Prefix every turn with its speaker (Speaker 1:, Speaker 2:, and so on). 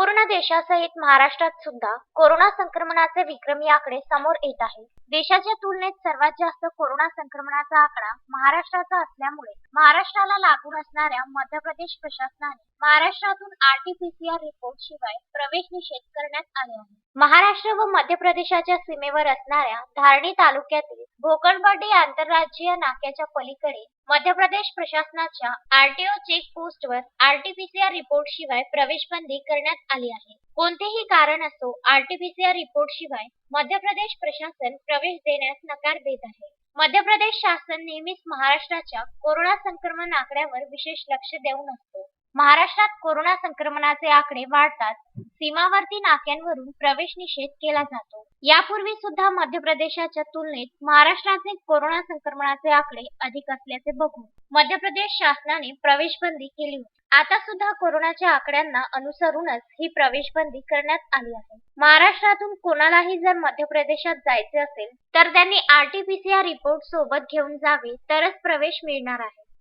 Speaker 1: संपूर्ण देशासहित महाराष्ट्रात सुद्धा कोरोना संक्रमणाचे विक्रमी आकडे समोर येत आहे देशाच्या तुलनेत सर्वात जास्त कोरोना संक्रमणाचा आकडा महाराष्ट्राचा असल्यामुळे महाराष्ट्राला लागून असणाऱ्या मध्य प्रदेश प्रशासनाने महाराष्ट्रातून आरटीपीसीआर रिपोर्ट शिवाय प्रवेश निषेध करण्यात आले आहे. महाराष्ट्र व मध्य प्रदेशाच्या सीमेवर असणाऱ्या धारणी तालुक्यातील भोकरबर्डी आंतरराज्यीय नाक्याच्या पलीकडे मध्य प्रदेश प्रशासनाच्या आरटीओ चेक पोस्टवर आरटीपीसीआर रिपोर्ट शिवाय प्रवेश बंदी करण्यात आली आहे. कोणतेही कारण असो आरटीपीसीआर रिपोर्ट शिवाय मध्य प्रदेश प्रशासन प्रवेश देण्यास नकार देत आहे. मध्य प्रदेश शासन नेहमीच महाराष्ट्राच्या कोरोना संक्रमण आकड्यावर विशेष लक्ष देऊन असतो. महाराष्ट्रात कोरोना संक्रमणाचे आकडे वाढतात सीमावर्ती नाक्यांवरून प्रवेश निषेध केला जातो. यापूर्वी सुद्धा मध्य प्रदेशाच्या तुलनेत महाराष्ट्राचे कोरोना संक्रमणाचे आकडे अधिक असल्याचे बघून मध्य प्रदेश शासनाने प्रवेश बंदी केली होती. आता सुद्धा कोरोनाच्या आकड्यांना अनुसरूनच ही प्रवेश बंदी करण्यात आली आहे. महाराष्ट्रातून कोणालाही जर मध्य प्रदेशात जायचे असेल तर त्यांनी आरटीपीसीआर रिपोर्ट सोबत घेऊन जावे तरच प्रवेश मिळणार आहे.